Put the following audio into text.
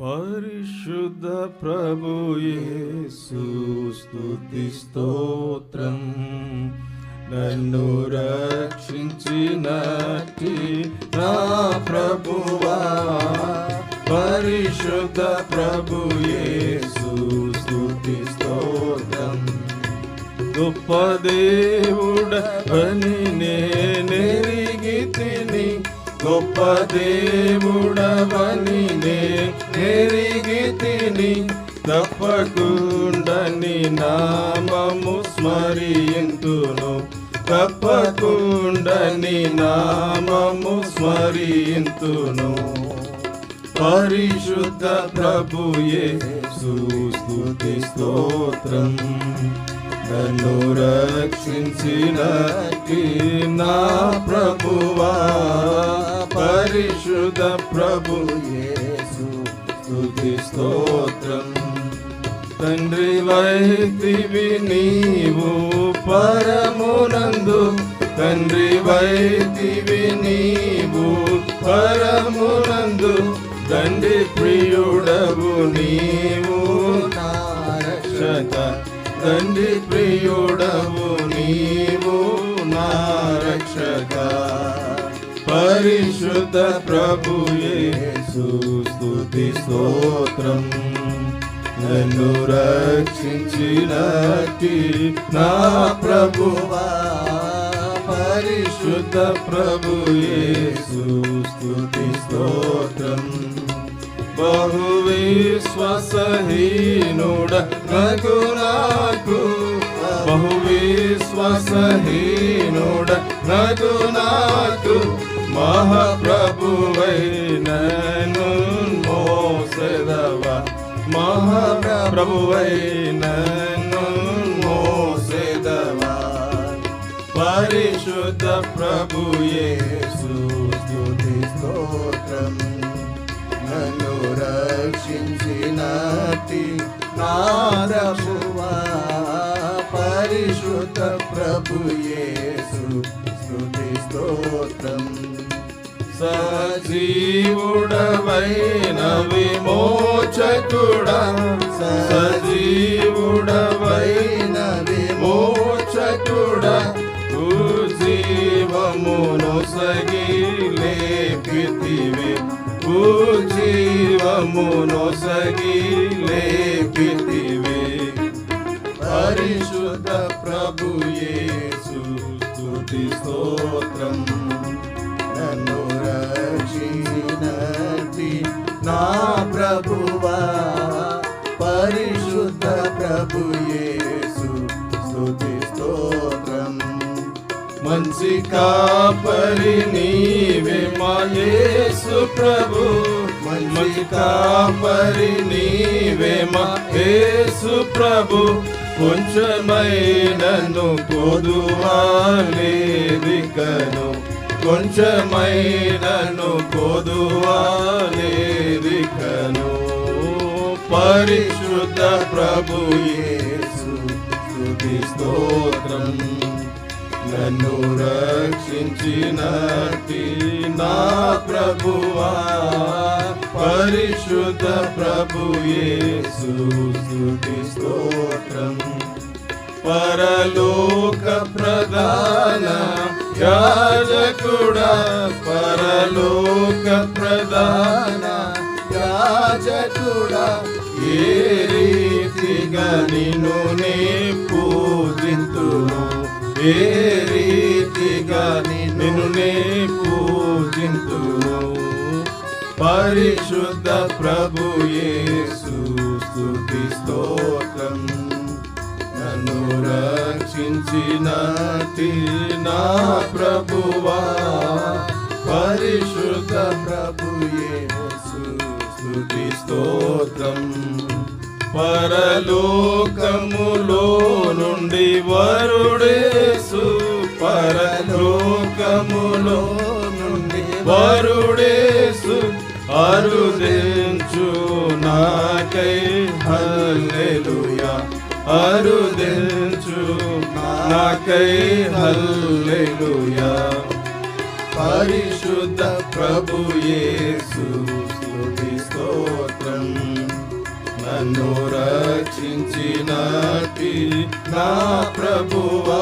పరిశుద్ధ ప్రభు స్తుతి స్తోత్రం. నన్ను రక్షించినట్టి నా ప్రభువా. పరిశుద్ధ ప్రభు స్తుతి స్తోత్రం. గొప్ప దేవుడ అని గొప్ప దేవుడవని నేనెరిగి తిని తప్పకుండా నామము స్మరియంతును తప్పకుండని నామము స్మరియంతును పరిశుద్ధ ప్రభు సుస్తుతి స్తోత్రం. నన్ను రక్షించిన నా ప్రభువ. ప్రభు యేసు స్తుతి స్తోత్రం. తండ్రి వైతివి నీవు పరమునందు. తండ్రి వైతివి నీవు పరమునందు. తండ్రి ప్రియుడవు నీవు నా తండ్రి ప్రియుడవు పరిశుద్ధ ప్రభు స్తుతి స్తోత్రం. నన్ను రక్షించినట్టి నా ప్రభువా పరిశుద్ధ ప్రభు స్తుతి స్తోత్రం. బహు విశ్వసహీనుడ నగునాకు బహు విశ్వసహీనుడ నగునాకు మహాప్రభువైనను మోసెదవా. మహాప్రభువైనను మోసెదవా పరిశుద్ధ ప్రభు స్తుతి స్తోత్రం. నన్ను రక్షించినటి నారమువా పరిశుద్ధ ప్రభుయే సజీవుడవైన విమోచకుడా. సజీవుడవైన విమోచకుడా. జీవమును సగిలే పితివే జీవమును సగిలే పితివే పరిశుద్ధ ప్రభు యేసు స్తుతి స్తోత్రం. నా ప్రభువా పరిశుద్ధ ప్రభు స్తుతి స్తోత్రం. మంచి కాపరి నీవే మా ప్రభు. మంచి కాపరి నీవే మా ప్రభు. కొంచెమైనను కొదువాలేదికను కొంచెమైనను కొదువాలేదికను పరిశుద్ధ ప్రభు యేసు స్తుతి స్తోత్రం. నన్ను రక్షించినటి నా ప్రభువా. పరిశుద్ధ ప్రభు యేసు స్తుతి స్తోత్రం. పరలోక ప్రధాన యాజకుడా పరలోక ప్రధాన యాజకుడా ఏ రీతిగా నిన్ను నే పూజింతును? ఏ రీతిగా నిన్ను నే పూజింతును? పరిశుద్ధ ప్రభు యేసు స్తుతి స్తోత్రం. నన్ను రక్షించిన నా ప్రభువా పరిశుద్ధ ప్రభు స్తుతి స్తోత్రం. పరలోకములో నుండి వరుడేసు పరలోకములో నుండి వరుడేసు అరుదించు నాకై అరుదించు నాకై హల్లెలూయా. పరిశుద్ధ ప్రభు యేసు స్తుతి స్తోత్రం. నన్ను రక్షించినటి నా ప్రభువా.